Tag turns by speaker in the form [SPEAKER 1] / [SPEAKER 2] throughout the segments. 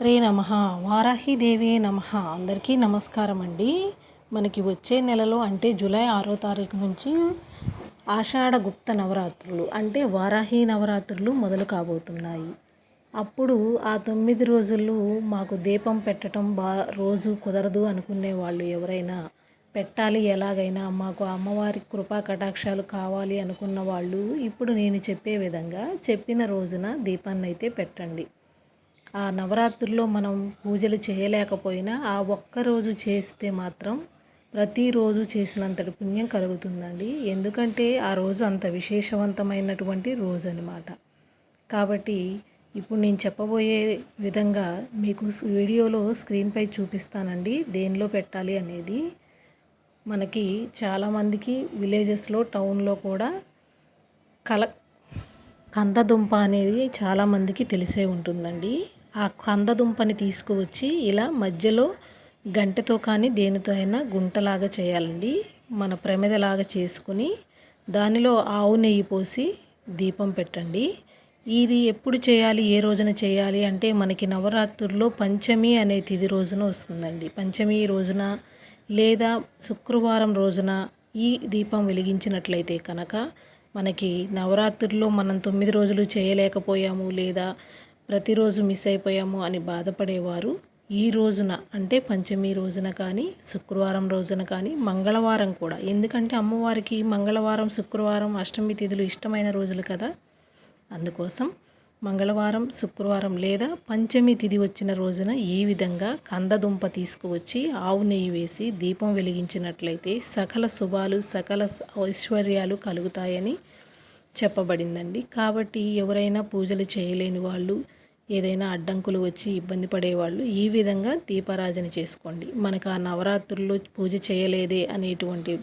[SPEAKER 1] శ్రీమాత్రే నమ. వారాహిదేవే నమ. అందరికీ నమస్కారం అండి మనకి వచ్చే నెలలో అంటే జూలై ఆరో తారీఖు నుంచి ఆషాఢ గుప్త నవరాత్రులు అంటే వారాహి నవరాత్రులు మొదలు కాబోతున్నాయి. అప్పుడు ఆ తొమ్మిది రోజులు మాకు దీపం పెట్టడం బా రోజు కుదరదు అనుకునే వాళ్ళు ఎవరైనా పెట్టాలి ఎలాగైనా మాకు అమ్మవారి కృపా కటాక్షాలు కావాలి అనుకున్న వాళ్ళు ఇప్పుడు నేను చెప్పే విధంగా చెప్పిన రోజున దీపాన్ని అయితే పెట్టండి. ఆ నవరాత్రుల్లో మనం పూజలు చేయలేకపోయినా ఆ ఒక్కరోజు చేస్తే మాత్రం ప్రతిరోజు చేసినంతటి పుణ్యం కలుగుతుందండి. ఎందుకంటే ఆ రోజు అంత విశేషవంతమైనటువంటి రోజు అనమాట కాబట్టి ఇప్పుడు నేను చెప్పబోయే విధంగా మీకు వీడియోలో స్క్రీన్పై చూపిస్తానండి. దేనిలో పెట్టాలి అనేది. మనకి చాలామందికి విలేజెస్లో టౌన్లో కూడా కల కందదుంప అనేది చాలామందికి తెలిసే ఉంటుందండి. ఆ కందదుంపని తీసుకువచ్చి ఇలా మధ్యలో గంటతో కానీ దేనితో అయినా గుంటలాగా చేయాలండి. మన ప్రమిదలాగా చేసుకుని దానిలో ఆవు నెయ్యి పోసి దీపం పెట్టండి. ఇది ఎప్పుడు చేయాలి ఏ రోజున చేయాలి అంటే మనకి నవరాత్రుల్లో పంచమి అనే తిది రోజున వస్తుందండి. పంచమి రోజున లేదా శుక్రవారం రోజున ఈ దీపం వెలిగించినట్లయితే కనుక మనకి నవరాత్రుల్లో మనం తొమ్మిది రోజులు చేయలేకపోయాము లేదా ప్రతిరోజు మిస్ అయిపోయాము అని బాధపడేవారు. ఈ రోజున అంటే పంచమి రోజున కానీ శుక్రవారం రోజున కానీ మంగళవారం కూడా. ఎందుకంటే అమ్మవారికి మంగళవారం శుక్రవారం అష్టమి తిథులు ఇష్టమైన రోజులు కదా. అందుకోసం మంగళవారం శుక్రవారం లేదా పంచమి తిథి వచ్చిన రోజున ఈ విధంగా కందదుంప తీసుకువచ్చి ఆవు నెయ్యి వేసి దీపం వెలిగించినట్లయితే సకల శుభాలు సకల ఐశ్వర్యాలు కలుగుతాయని చెప్పబడిందండి. కాబట్టి ఎవరైనా పూజలు చేయలేని వాళ్ళు ఏదైనా అడ్డంకులు వచ్చి ఇబ్బంది పడేవాళ్ళు ఈ విధంగా దీపారాజన చేసుకోండి. మనకు ఆ నవరాత్రుల్లో పూజ చేయలేదే అనేటువంటి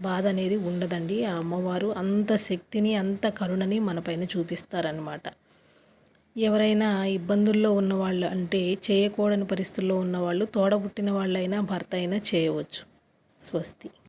[SPEAKER 1] బాధ అనేది ఉండదండి. ఆ అమ్మవారు అంత శక్తిని అంత కరుణని మనపైన చూపిస్తారనమాట ఎవరైనా ఇబ్బందుల్లో ఉన్నవాళ్ళు అంటే చేయకూడని పరిస్థితుల్లో ఉన్నవాళ్ళు తోడబుట్టిన వాళ్ళైనా భర్త అయినా చేయవచ్చు. స్వస్తి.